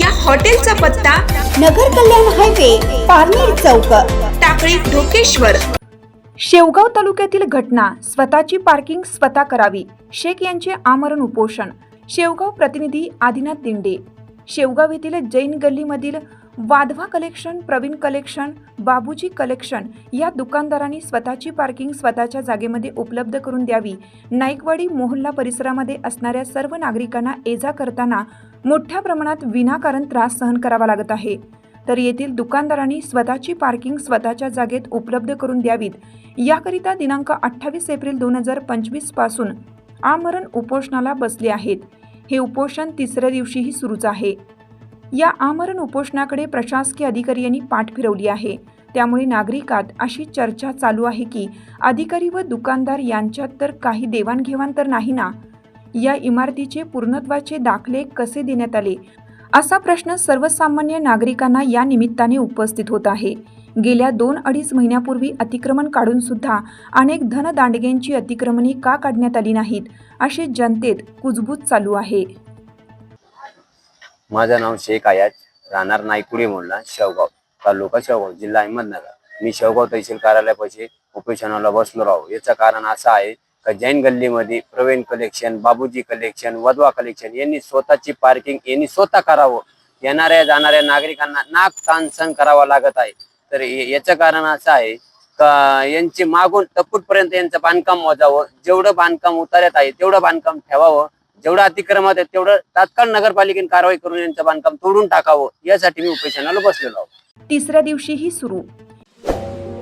या हॉटेलचा पत्ता नगर कल्याण हायवे पारनेर चौक टाकळी ढोकेश्वर. शेवगाव तालुक्यातील घटना स्वतःची पार्किंग स्वतः करावी शेख यांचे आमरण उपोषण शेवगाव प्रतिनिधी आदिनाथ दिंडे. शेवगाव येथील Jain गल्लीमधील Wadhwa collection Pravin collection Babuji collection या दुकानदारांनी स्वतःची पार्किंग स्वतःच्या जागेमध्ये उपलब्ध करून द्यावी. नाईकवाडी मोहल्ला परिसरामध्ये असणाऱ्या सर्व नागरिकांना ये जा करताना मोठ्या प्रमाणात विनाकारण त्रास सहन करावा लागत आहे. तर येथील दुकानदारांनी स्वतःची पार्किंग स्वतःच्या जागेत उपलब्ध करून द्यावीत. याकरिता दिनांक अठ्ठावीस एप्रिल दोन हजार पंचवीसपासून आमरण उपोषणाला बसले आहेत. हे उपोषण तिसऱ्या दिवशीही सुरूच आहे. या आमरण उपोषणाकडे प्रशासकीय अधिकारी यांनी पाठ फिरवली आहे. त्यामुळे नागरिकात अशी चर्चा चालू आहे की अधिकारी व दुकानदार यांच्यात तर काही देवाणघेवाण तर नाही ना? या इमारतीचे पूर्णत्वाचे दाखले कसे देण्यात आले? असा प्रश्न सर्वसामान्य नागरिकांना या निमित्ताने उपस्थित होत आहे. गेल्या दोन अडीच महिन्यापूर्वी अतिक्रमण काढून सुद्धा अनेक धनदांडग्यांची अतिक्रमणे का काढण्यात आली नाहीत असे जनतेत कुजबूज चालू आहे. माझं नाव शेख आयाज राहणार नायकुडी मोडला शेवगाव तालुका शेवगाव जिल्हा अहमदनगर. मी शेवगाव तहसील कार्यालयापाशी उपोषणाला बसलो राहू. याचं कारण असं आहे जैन गल्लीमध्ये Pravin collection Babuji collection Wadhwa collection यांनी स्वतःची पार्किंग यांनी स्वतः करावं. येणाऱ्या जाणाऱ्या नागरिकांना नाक ताण सहन करावा लागत आहे. तर याचं कारण असं आहे का यांची मागून तपूटपर्यंत यांचं बांधकाम मोजावं. जेवढं बांधकाम उतार्यात आहे तेवढं बांधकाम ठेवावं. जेवढं अतिक्रमात आहे तेवढं तात्काळ नगरपालिकेने कारवाई करून यांचं बांधकाम तोडून टाकावं. यासाठी मी उपोषणाला बसलेलो आहोत. तिसऱ्या दिवशीही सुरू.